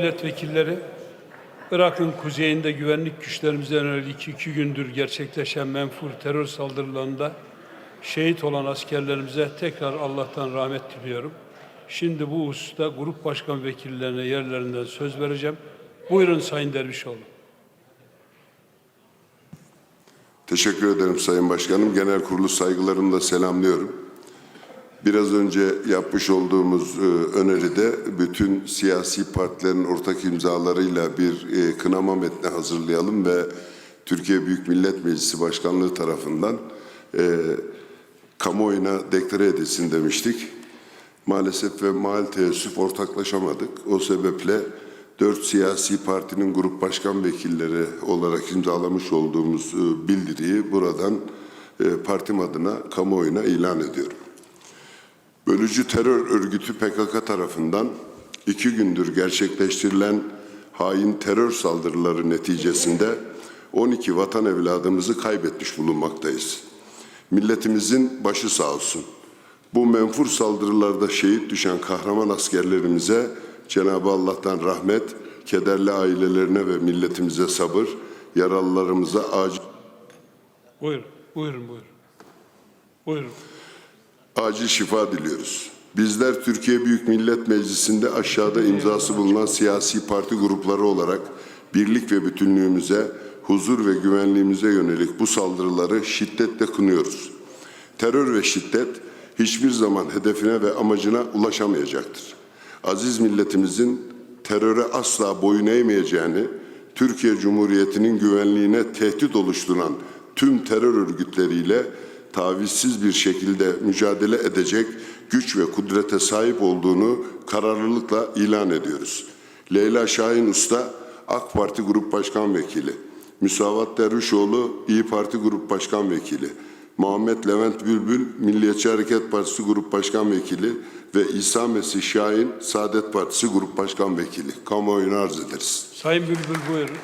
milletvekilleri, Irak'ın kuzeyinde güvenlik güçlerimize yönelik iki gündür gerçekleşen menfur terör saldırılarında şehit olan askerlerimize tekrar Allah'tan rahmet diliyorum. Şimdi bu hususta grup başkan vekillerine yerlerinden söz vereceğim. Buyurun Sayın Dervişoğlu. Teşekkür ederim Sayın Başkanım. Genel kurulu saygılarımla selamlıyorum. Biraz önce yapmış olduğumuz e, öneride bütün siyasi partilerin ortak imzalarıyla bir e, kınama metni hazırlayalım ve Türkiye Büyük Millet Meclisi Başkanlığı tarafından e, kamuoyuna deklare edilsin demiştik. Maalesef ve mal teessüf ortaklaşamadık. O sebeple dört siyasi partinin grup başkan vekilleri olarak imzalamış olduğumuz bildiriyi buradan partim adına kamuoyuna ilan ediyorum. Bölücü terör örgütü PKK tarafından iki gündür gerçekleştirilen hain terör saldırıları neticesinde 12 vatan evladımızı kaybetmiş bulunmaktayız. Milletimizin başı sağ olsun. Bu menfur saldırılarda şehit düşen kahraman askerlerimize Cenab-ı Allah'tan rahmet, kederli ailelerine ve milletimize sabır, yaralılarımıza acil Buyurun, buyurun, buyurun. Buyurun. Acil şifa diliyoruz. Bizler Türkiye Büyük Millet Meclisi'nde aşağıda imzası bulunan siyasi parti grupları olarak birlik ve bütünlüğümüze, huzur ve güvenliğimize yönelik bu saldırıları şiddetle kınıyoruz. Terör ve şiddet hiçbir zaman hedefine ve amacına ulaşamayacaktır. Aziz milletimizin teröre asla boyun eğmeyeceğini, Türkiye Cumhuriyeti'nin güvenliğine tehdit oluşturan tüm terör örgütleriyle tavizsiz bir şekilde mücadele edecek güç ve kudrete sahip olduğunu kararlılıkla ilan ediyoruz. Leyla Şahin Usta AK Parti Grup Başkan Vekili, Müsavat Dervişoğlu İyi Parti Grup Başkan Vekili, Muhammed Levent Bülbül Milliyetçi Hareket Partisi Grup Başkan Vekili ve İsa Mesih Şahin Saadet Partisi Grup Başkan Vekili. Kamuoyuna arz ederiz. Sayın Bülbül buyurun.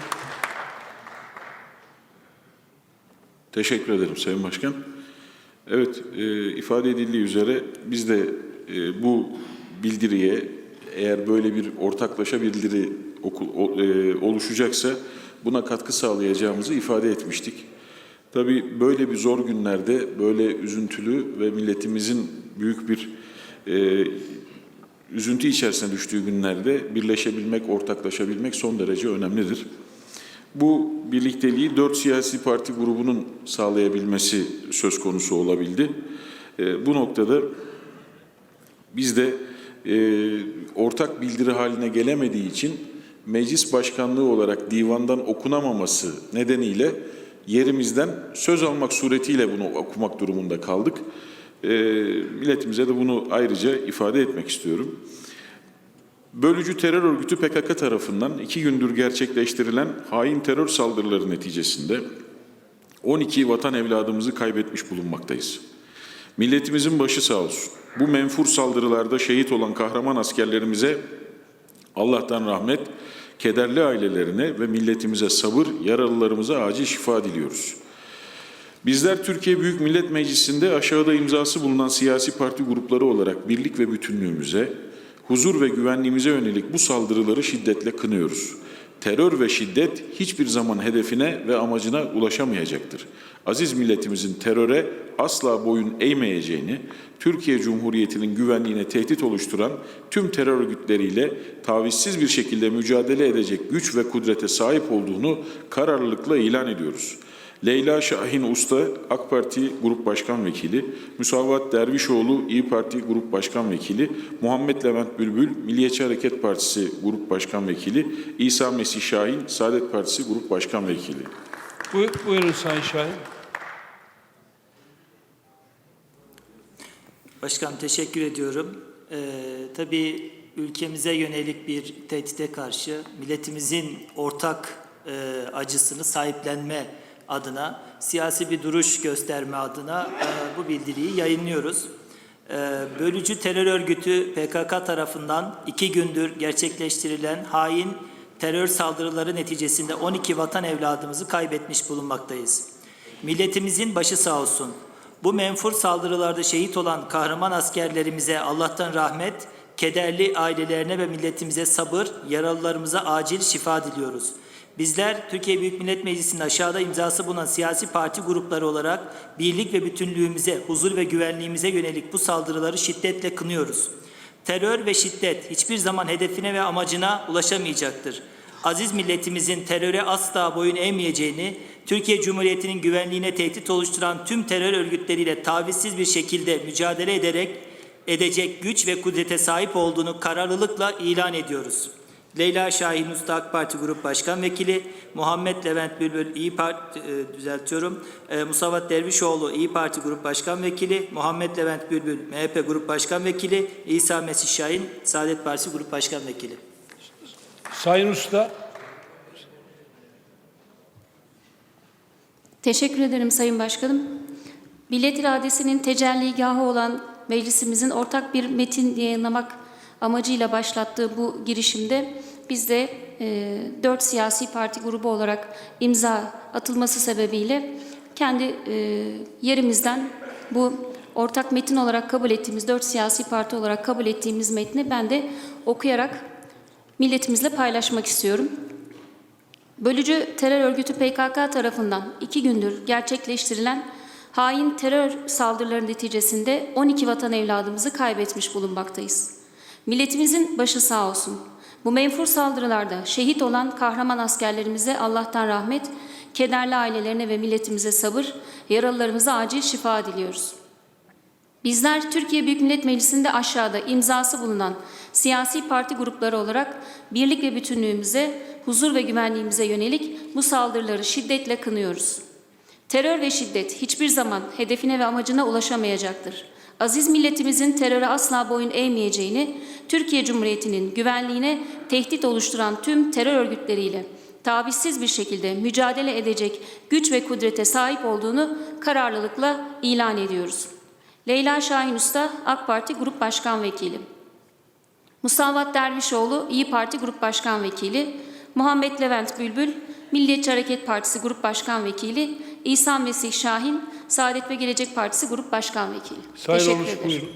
Teşekkür ederim Sayın Başkan. Evet, e, ifade edildiği üzere biz de e, bu bildiriye eğer böyle bir ortaklaşa bildiri oku- o- e, oluşacaksa buna katkı sağlayacağımızı ifade etmiştik. Tabii böyle bir zor günlerde, böyle üzüntülü ve milletimizin büyük bir e, üzüntü içerisine düştüğü günlerde birleşebilmek, ortaklaşabilmek son derece önemlidir. Bu birlikteliği dört siyasi parti grubunun sağlayabilmesi söz konusu olabildi. E, bu noktada biz de e, ortak bildiri haline gelemediği için meclis başkanlığı olarak divandan okunamaması nedeniyle yerimizden söz almak suretiyle bunu okumak durumunda kaldık. E, milletimize de bunu ayrıca ifade etmek istiyorum. Bölücü terör örgütü PKK tarafından iki gündür gerçekleştirilen hain terör saldırıları neticesinde 12 vatan evladımızı kaybetmiş bulunmaktayız. Milletimizin başı sağ olsun. Bu menfur saldırılarda şehit olan kahraman askerlerimize Allah'tan rahmet, kederli ailelerine ve milletimize sabır, yaralılarımıza acil şifa diliyoruz. Bizler Türkiye Büyük Millet Meclisi'nde aşağıda imzası bulunan siyasi parti grupları olarak birlik ve bütünlüğümüze, huzur ve güvenliğimize yönelik bu saldırıları şiddetle kınıyoruz. Terör ve şiddet hiçbir zaman hedefine ve amacına ulaşamayacaktır. Aziz milletimizin teröre asla boyun eğmeyeceğini, Türkiye Cumhuriyeti'nin güvenliğine tehdit oluşturan tüm terör örgütleriyle tavizsiz bir şekilde mücadele edecek güç ve kudrete sahip olduğunu kararlılıkla ilan ediyoruz. Leyla Şahin Usta AK Parti Grup Başkan Vekili, Müsavat Dervişoğlu İyi Parti Grup Başkan Vekili, Muhammed Levent Bülbül Milliyetçi Hareket Partisi Grup Başkan Vekili, İsa Mesih Şahin Saadet Partisi Grup Başkan Vekili. Buyur, buyurun Sayın Şahin. Başkanım teşekkür ediyorum. Ee, tabii ülkemize yönelik bir tehdide karşı milletimizin ortak e, acısını sahiplenme adına, siyasi bir duruş gösterme adına e, bu bildiriyi yayınlıyoruz. E, bölücü terör örgütü PKK tarafından iki gündür gerçekleştirilen hain terör saldırıları neticesinde 12 vatan evladımızı kaybetmiş bulunmaktayız. Milletimizin başı sağ olsun. Bu menfur saldırılarda şehit olan kahraman askerlerimize Allah'tan rahmet, kederli ailelerine ve milletimize sabır, yaralılarımıza acil şifa diliyoruz. Bizler Türkiye Büyük Millet Meclisi'nin aşağıda imzası bulunan siyasi parti grupları olarak birlik ve bütünlüğümüze, huzur ve güvenliğimize yönelik bu saldırıları şiddetle kınıyoruz. Terör ve şiddet hiçbir zaman hedefine ve amacına ulaşamayacaktır. Aziz milletimizin teröre asla boyun eğmeyeceğini, Türkiye Cumhuriyeti'nin güvenliğine tehdit oluşturan tüm terör örgütleriyle tavizsiz bir şekilde mücadele ederek edecek güç ve kudrete sahip olduğunu kararlılıkla ilan ediyoruz. Leyla Şahin Usta AK Parti Grup Başkan Vekili, Muhammed Levent Bülbül İyi Parti e, düzeltiyorum. E, Musavat Dervişoğlu İyi Parti Grup Başkan Vekili, Muhammed Levent Bülbül MHP Grup Başkan Vekili, İsa Mesih Şahin Saadet Partisi Grup Başkan Vekili. Sayın Usta, Teşekkür ederim Sayın Başkanım. Millet iradesinin tecelligahı olan meclisimizin ortak bir metin yayınlamak amacıyla başlattığı bu girişimde biz de e, dört siyasi parti grubu olarak imza atılması sebebiyle kendi e, yerimizden bu ortak metin olarak kabul ettiğimiz dört siyasi parti olarak kabul ettiğimiz metni ben de okuyarak milletimizle paylaşmak istiyorum. Bölücü terör örgütü PKK tarafından iki gündür gerçekleştirilen hain terör saldırıları neticesinde 12 vatan evladımızı kaybetmiş bulunmaktayız. Milletimizin başı sağ olsun. Bu menfur saldırılarda şehit olan kahraman askerlerimize Allah'tan rahmet, kederli ailelerine ve milletimize sabır, yaralılarımıza acil şifa diliyoruz. Bizler Türkiye Büyük Millet Meclisi'nde aşağıda imzası bulunan siyasi parti grupları olarak birlik ve bütünlüğümüze, huzur ve güvenliğimize yönelik bu saldırıları şiddetle kınıyoruz. Terör ve şiddet hiçbir zaman hedefine ve amacına ulaşamayacaktır. Aziz milletimizin teröre asla boyun eğmeyeceğini, Türkiye Cumhuriyeti'nin güvenliğine tehdit oluşturan tüm terör örgütleriyle tavizsiz bir şekilde mücadele edecek güç ve kudrete sahip olduğunu kararlılıkla ilan ediyoruz. Leyla Şahin Usta AK Parti Grup Başkan Vekili. Musavat Dervişoğlu İyi Parti Grup Başkan Vekili. Muhammed Levent Bülbül Milliyetçi Hareket Partisi Grup Başkan Vekili. İsa Mesih Şahin Saadet ve Gelecek Partisi Grup Başkan Vekili. Sayın Teşekkür ederim. buyurun.